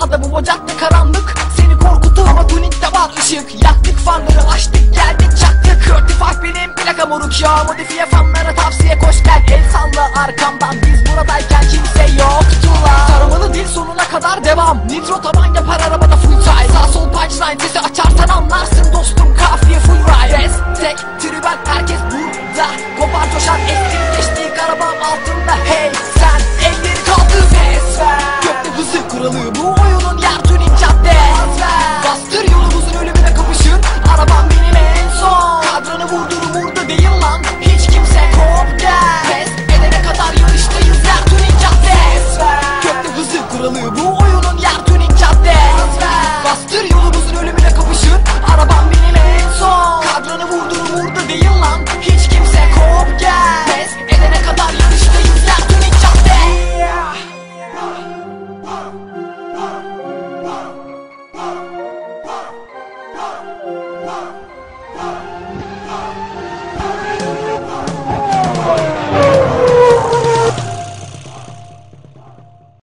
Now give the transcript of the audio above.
adamım ocakta karanlık. Seni korkutur ama tunikte var ışık. Yaktık fanları açtık geldik çaktık. 45 benim plaka moruk. Ya Modifiye fanlara tavsiye koş gel. El salla arkamdan biz buradayken kimse yoktu lan Taramalı dil sonuna kadar devam. Nitro taban yapar arabada full time Sağ sol punchline sesi açarsan anlarsın dostum. Kafiye full ride. Destek tribal herkes burada. Kopar coşar estir geçtiği arabam altında Hey One.